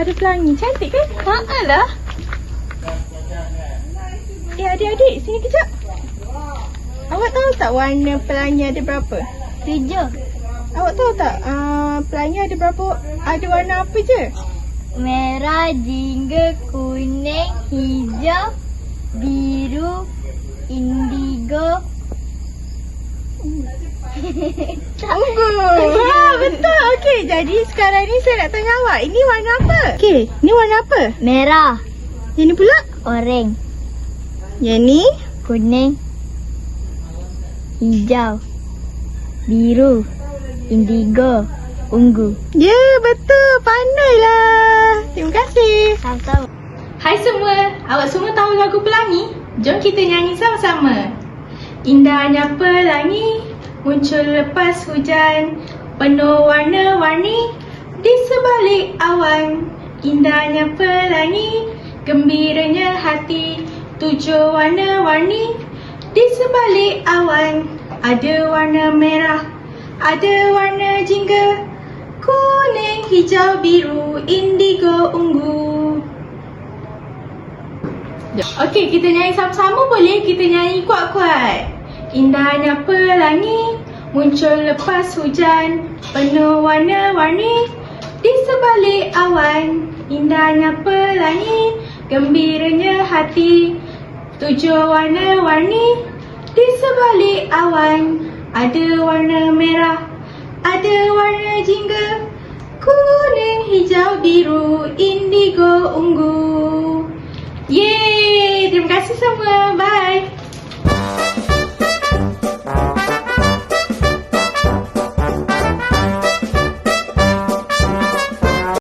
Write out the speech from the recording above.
ada pelangi. Cantik kan? Haa lah. Eh adik-adik, sini kejap. Awak tahu tak warna pelangi ada berapa? Tujuh. Awak tahu tak uh, pelangi ada berapa? Ada warna apa je? Merah, jingga, kuning, hijau, biru, indigo. Ungu. Betul. Okey, jadi sekarang ni saya nak tanya awak. Ini warna apa? Okey, ni warna apa? Merah, Yang ni pula? oranye, Yang ni? kuning, hijau, biru, indigo, ungu. Ya, betul. Pandailah. Terima kasih. Sama-sama. Hai semua, awak semua tahu lagu Pelangi? Jom kita nyanyi sama-sama. Indahnya pelangi muncul lepas hujan penuh warna-warni di sebalik awan. Indahnya pelangi, gembiranya hati tujuh warna-warni di sebalik awan. Ada warna merah, ada warna jingga, kuning, hijau, biru, indigo, ungu. Okey, kita nyanyi sama-sama boleh? Kita nyanyi kuat-kuat. Indahnya pelangi muncul lepas hujan penuh warna-warni di sebalik awan. Indahnya pelangi, gembiranya hati tujuh warna-warni di sebalik awan. Ada warna merah, ada warna jingga, kuning, hijau, biru, indigo, ungu. Yeay! Terima kasih semua. Bye.